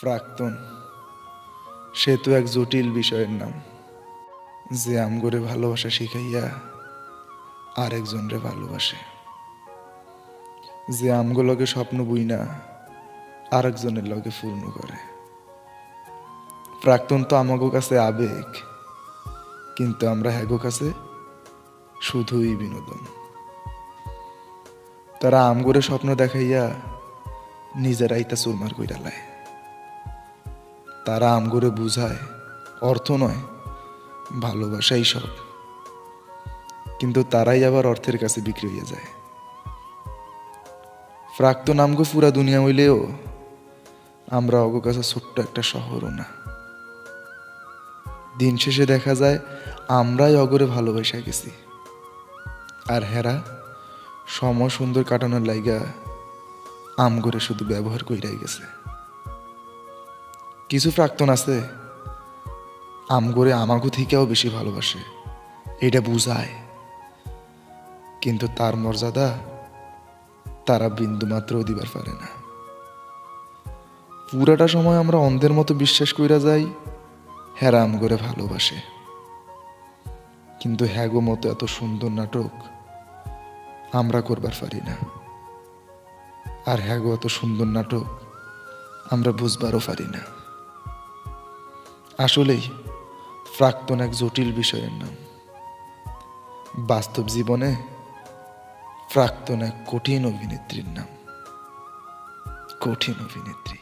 প্রাক্তন। সে তো এক জটিল বিষয়ের নাম। যে আমগরে ভালোবাসা শিখাইয়া আরেকজনরে ভালোবাসে। যে আমগো লগে স্বপ্ন বুই না আরেকজনের লগে পূর্ণ করে। প্রাক্তন তো আমাগো কাছে আবেগ, কিন্তু আমরা হ্যাগো কাছে শুধুই বিনোদন। তারা আমগরে স্বপ্ন দেখাইয়া নিজেরাই তা চুরমার কইরা লায়। তারা আমগরে বুঝায়, অর্থ নয়, ভালোবাসাই সব। কিন্তু তারাই আবার অর্থের কাছে বিক্রি হয়ে যায়। প্রাক্তন আমগো পুরা দুনিয়া হইলেও, আমরা অগো কাছে ছোট্ট একটা শহরও না। দিন শেষে দেখা যায়, আমরাই অগরে ভালোবাসা গেছি। আর হেরা, সময় সুন্দর কাটানোর লাইগা আমগরে শুধু ব্যবহার কইরাই গেছে। কিছু প্রাক্তন আছে, আম আমগরে আমাগো থেকেও বেশি ভালোবাসে, এটা বুঝায়। কিন্তু তার মর্যাদা তারা বিন্দু মাত্রও দিবার পারে না। পুরাটা সময় আমরা অন্ধের মতো বিশ্বাস কইরা যাই, হেরা আমগরে ভালোবাসে। কিন্তু হ্যাগো মতো এত সুন্দর নাটক আমরা করবার পারি না। আর হ্যাগো এত সুন্দর নাটক আমরা বুঝবারও পারি না। আসলেই প্রাক্তন এক জটিল বিষয়ের নাম। বাস্তব জীবনে প্রাক্তন এক কঠিন অভিনেত্রীর নাম। কঠিন অভিনেত্রী।